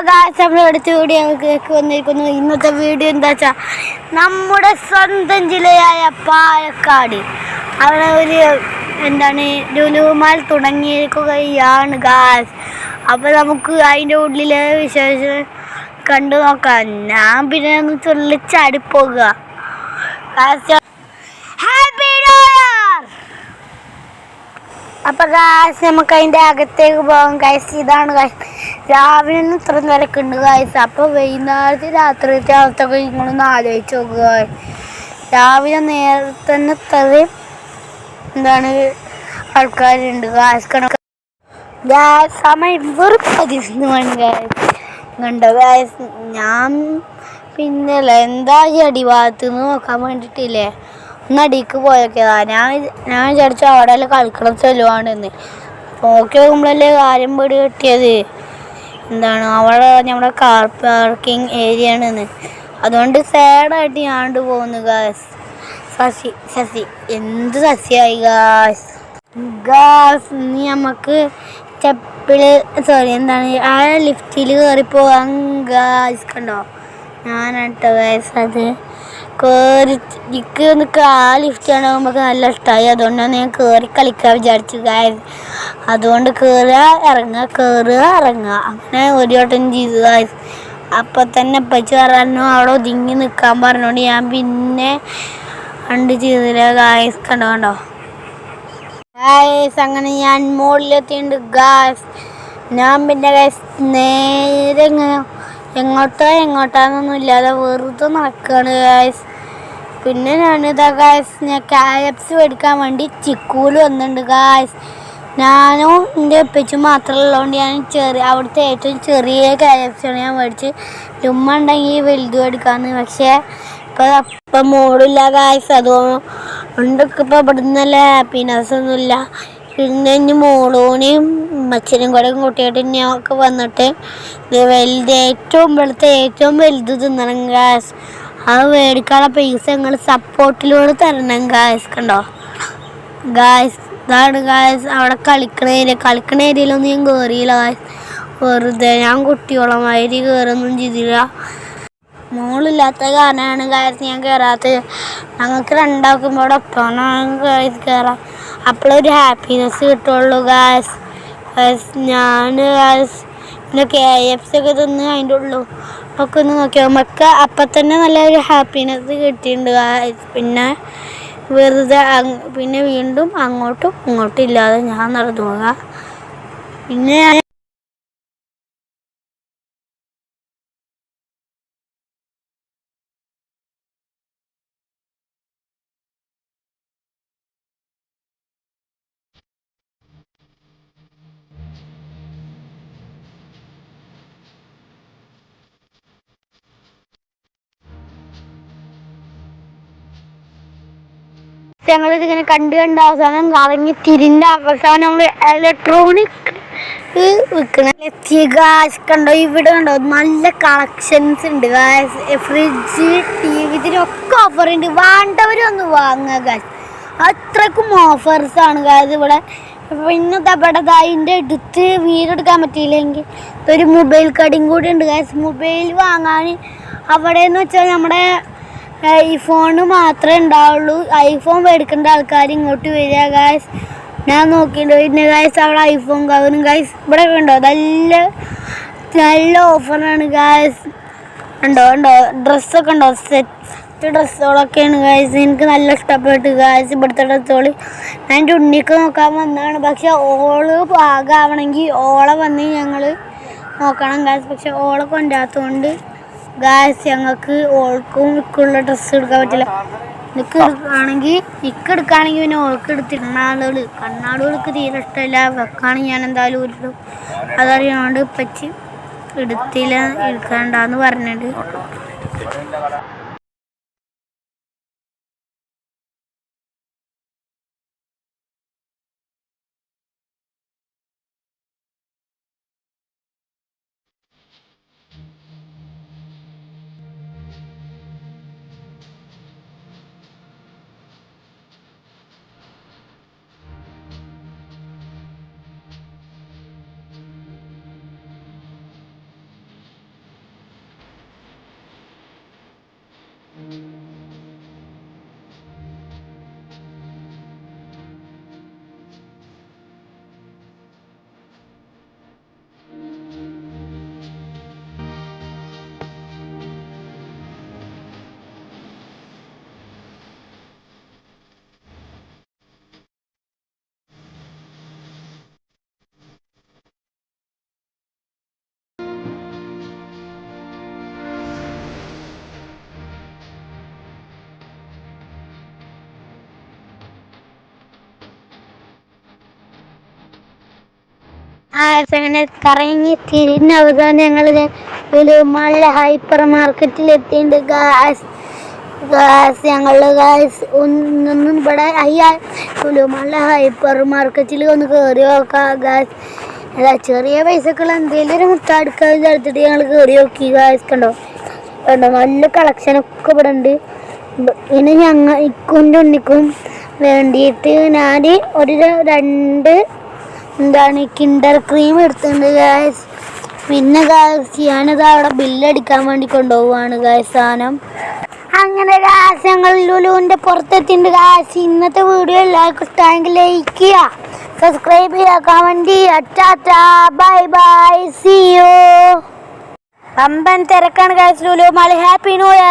നമ്മൾ അടുത്ത വീഡിയോ കേൾക്ക് വന്നിരിക്കുന്നു. ഇന്നത്തെ വീഡിയോ എന്താ വെച്ചാൽ നമ്മുടെ സ്വന്തം ജില്ലയായ പാലക്കാട്. അവിടെ ഒരു എന്താണ് ലുലുമാൽ തുടങ്ങിയിരിക്കുകയാണ് ഗാസ് അപ്പോൾ നമുക്ക് അതിന്റെ ഉള്ളിലെ വിശേഷം കണ്ടു നോക്കാം. ഞാൻ പിന്നെ ഒന്ന് ചൊല്ലിച്ചാടിപ്പോകുക. ഹാപ്പി ന്യൂ ഇയർ അപ്പൊ കാശ് നമുക്ക് അതിന്റെ അകത്തേക്ക് പോകാം. കാശ് ഇതാണ് ഗായ്സ് രാവിലെ ഇത്ര നിരക്കുണ്ട് ഗായ്സ് അപ്പൊ വൈകുന്നേരത്തെ രാത്രിത്തെ അവസ്ഥ നിങ്ങളൊന്ന് ആലോചിച്ച് നോക്കുക രാവിലെ നേരത്തെ തന്നെ ഇത്രയും എന്താണ് ആൾക്കാരുണ്ട് ഗായ്സ് കണക്ക് സമയം വെറും പതിനൊന്ന് മണി കണ്ടോ ഗായ്സ് ഞാൻ പിന്നെ എന്താ ഈ അടിഭാഗത്ത് നിന്ന് നോക്കാൻ വേണ്ടിയിട്ടില്ലേ? ഒന്ന് അടിക്ക് പോയൊക്കെതാ ഞാൻ ഞാൻ വിചാരിച്ചു അവിടെ കളിക്കണം ചെല്ലുവാണെന്ന് നോക്കി നോക്കുമ്പോഴല്ലേ കാര്യം പേടി കിട്ടിയത് എന്താണ് അവിടെ നമ്മുടെ കാർ പാർക്കിംഗ് ഏരിയ ആണെന്ന് അതുകൊണ്ട് സാഡായിട്ട് ഞാണ്ട് പോകുന്നു ഗാസ് സസി സസി എന്ത് ശശിയായി ഗാസ് ഗാസ് നീ നമുക്ക് ചെപ്പിൾ സോറി എന്താണ് ആ ലിഫ്റ്റിൽ കയറി പോകാൻ ഗാസ് കണ്ടോ? ഞാനാട്ടോ ഗാസ് അത്. കയറി എനിക്ക് എനിക്ക് ആ ലിഫ്റ്റ് കാണുമ്പോൾ നല്ല ഇഷ്ടമായി അതുകൊണ്ടാണ് ഞാൻ കയറി കളിക്കാൻ വിചാരിച്ചു അതുകൊണ്ട് കയറുക ഇറങ്ങുക കയറുക ഇറങ്ങുക. അങ്ങനെ ഒരു വട്ടം ചെയ്തു ഗാസ് അപ്പം തന്നെ പച്ച പറഞ്ഞു അവിടെ ഒതുങ്ങി നിൽക്കാൻ പറഞ്ഞോണ്ട് ഞാൻ പിന്നെ കണ്ട് ചെയ്തില്ല ഗായസ് കണ്ടോ കണ്ടോ? ഗായസ് അങ്ങനെ ഞാൻ മുകളിലെത്തിയിട്ടുണ്ട് ഗായസ് ഞാൻ പിന്നെ ഗായസ് നേരെ ഇങ്ങനെ എങ്ങോട്ടോ എങ്ങോട്ടാന്നൊന്നും ഇല്ലാതെ വെറുതെ നടക്കുകയാണ് ഗായ്സ് പിന്നെ ഞാനിതാ ഗായ്സ് ഞാൻ കായപ്സ് മേടിക്കാൻ വേണ്ടി ചിക്കൂൽ വന്നിട്ടുണ്ട് ഗായ്സ് ഞാനും എന്റെ ഒപ്പിച്ചും മാത്രമുള്ളതുകൊണ്ട് ഞാൻ ചെറിയ അവിടുത്തെ ഏറ്റവും ചെറിയ കായപ്സാണ് ഞാൻ മേടിച്ച്. ഉമ്മ ഉണ്ടെങ്കിൽ വലുത് മേടിക്കാമെന്ന് പക്ഷേ ഇപ്പം അപ്പം മോളില്ല ഗായ്സ് അതുകൊണ്ടൊക്കെ ഇപ്പം ഇവിടെ നിന്നല്ല ഹാപ്പിനെസ് ഒന്നുമില്ല. പിന്നെ ഇനി മോളൂനെയും അച്ഛനും കൂടെ കുട്ടിയായിട്ട് ഞാൻ ഒക്കെ വന്നിട്ട് വലുത് ഏറ്റവും വെളുത്ത ഏറ്റവും വലുത് തിന്നണം ഗാസ് അത് മേടിക്കാനുള്ള പൈസ നിങ്ങൾ സപ്പോർട്ടിലൂടെ തരണം ഗായസ് കണ്ടോ? ഗായസ് ഇതാണ് ഗായസ് അവിടെ കളിക്കണ ഏരിയ കളിക്കണ ഏരിയയിലൊന്നും ഞാൻ കയറിയില്ല ഗായസ് വെറുതെ. ഞാൻ കുട്ടിയോളമാതിരി കയറൊന്നും ചെയ്തില്ല. മോളില്ലാത്ത കാരണമാണ് ഗായസ് ഞാൻ കയറാത്തത് ഞങ്ങൾക്ക് രണ്ടാൾക്കും ഇവിടെ ഒപ്പമാണ് ഗായസ് കയറാം അപ്പോഴൊരു ഹാപ്പിനെസ് കിട്ടുള്ളൂ ഗായസ് ഗായസ് ഞാൻ ഗായസ് പിന്നെ കെ എഫ് സി ഒക്കെ തിന്ന് അതിന്റെ ഉള്ളു. ഒക്കെ ഒന്ന് നോക്കിയാൽ നമുക്ക് അപ്പം തന്നെ നല്ലൊരു ഹാപ്പിനെസ് കിട്ടിയിട്ടുണ്ട്. പിന്നെ വെറുതെ പിന്നെ വീണ്ടും അങ്ങോട്ടും ഇങ്ങോട്ടും ഇല്ലാതെ ഞാൻ നടന്നു പോകാം. പിന്നെ ഞാൻ ഞങ്ങൾ ഇതിങ്ങനെ കണ്ട് കണ്ട് അവസാനം കറങ്ങി തിരിഞ്ഞ അവസാനം നമ്മൾ ഇലക്ട്രോണിക് വിൽക്കണ ഗാസ് കണ്ടോ ഇവിടെ കണ്ടോ നല്ല കളക്ഷൻസ് ഉണ്ട് ഫ്രിഡ്ജ് ടി വി ഇതിനൊക്കെ ഓഫർ ഉണ്ട്. വേണ്ടവരൊന്ന് വാങ്ങുക അത്രക്കും ഓഫേഴ്സ് ആണ് ഗാസ് ഇവിടെ. പിന്നെ ഇവിടെ അതിന്റെ അടുത്ത് വീടെടുക്കാൻ പറ്റിയില്ലെങ്കിൽ ഒരു മൊബൈൽ കടയും കൂടി ഉണ്ട് ഗാസ് മൊബൈൽ വാങ്ങാൻ അവിടെ എന്ന് വെച്ചാൽ നമ്മുടെ ഐഫോൺ മാത്രമേ ഉണ്ടാവുള്ളൂ. ഐഫോൺ മേടിക്കേണ്ട ആൾക്കാർ ഇങ്ങോട്ട് വരിക ഗായ്സ് ഞാൻ നോക്കിയിട്ട് പിന്നെ ഗായ്സ് അവിടെ ഐഫോൺ കവറും ഗായ്സ് ഇവിടെ ഉണ്ടോ നല്ല നല്ല ഓഫറാണ് ഗായ്സ് ഉണ്ടോ ഉണ്ടോ ഡ്രസ്സൊക്കെ ഉണ്ടോ സെറ്റ് ഡ്രസ്സുകളൊക്കെയാണ് ഗായ്സ് എനിക്ക് നല്ല ഇഷ്ടപ്പെട്ടു ഗായ്സ് ഇവിടുത്തെ ഡ്രസ്സുകൾ ഞാൻ എന്റെ ഉണ്ണിക്ക് നോക്കാൻ വന്നതാണ്. പക്ഷെ ഓൾ പാകാവണമെങ്കിൽ ഓളെ വന്ന് ഞങ്ങൾ നോക്കണം ഗായ്സ് പക്ഷെ ഓളെ കൊണ്ടാത്തതുകൊണ്ട് ഗായ്സ് ഞങ്ങൾക്ക് ഓൾക്കും ഇക്കുള്ള ഡ്രസ്സ് എടുക്കാൻ പറ്റില്ല. നിക്ക് എടുക്കുകയാണെങ്കിൽ നിക്ക് എടുക്കുകയാണെങ്കിൽ പിന്നെ ഓൾക്ക് എടുത്തിരുന്നാളുകൾ കണ്ണാടുകൾക്ക് തീരെ ഇഷ്ടമില്ല. വെക്കാണെങ്കിൽ ഞാൻ എന്തായാലും ഒരു അതറിയാണ്ട് പറ്റി എടുത്തില്ല എടുക്കണ്ടെന്ന് പറഞ്ഞിട്ട്. അങ്ങനെ കറങ്ങി തിരിഞ്ഞ അവസാനം ഞങ്ങൾ ലുലുമാളിലെ ഹൈപ്പർ മാർക്കറ്റിൽ എത്തിയിട്ടുണ്ട് ഗാസ് ഗാസ് ഞങ്ങൾ ഗാസ് ഒന്നും ഇവിടെ അയ്യാ ലുലുമാളിലെ ഹൈപ്പർ മാർക്കറ്റിൽ ഒന്ന് കയറി നോക്കാം ഗാസ് അതാ ചെറിയ പൈസക്കുള്ള എന്തെങ്കിലും ഒരു മുട്ടാടുക്കാൻ വിചാരിച്ചിട്ട് ഞങ്ങൾ കയറി നോക്കി ഗാസ് കണ്ടോ? കണ്ടോ? നല്ല കളക്ഷനൊക്കെ ഇവിടെ ഉണ്ട്. ഇനി ഞങ്ങൾ ഇക്കും ഉണ്ണിക്കും വേണ്ടിയിട്ട് ഞാൻ ഒരു രണ്ട് എന്താണ് കിണ്ടർ ക്രീം എടുത്തിട്ടുണ്ട് ഗായസ് പിന്നെ ഗായസ് ഞാനത് അവിടെ ബില്ലടിക്കാൻ വേണ്ടി കൊണ്ടുപോവാണ് ഗായസ് സാധനം. അങ്ങനെ ഗായ്സ് ഞങ്ങൾ ലുലുവിന്റെ പുറത്തെത്തിണ്ട് ഗായസ് ഇന്നത്തെ വീഡിയോ എല്ലാവർക്കും ഇഷ്ടമായെങ്കിൽ ലൈക്ക് ചെയ്യുക സബ്സ്ക്രൈബ് ചെയ്യുക കമന്റ് ചെയ്യുക tata bye bye see you പമ്പൻ തിരക്കാണ് guys Lulu Malayali happy new year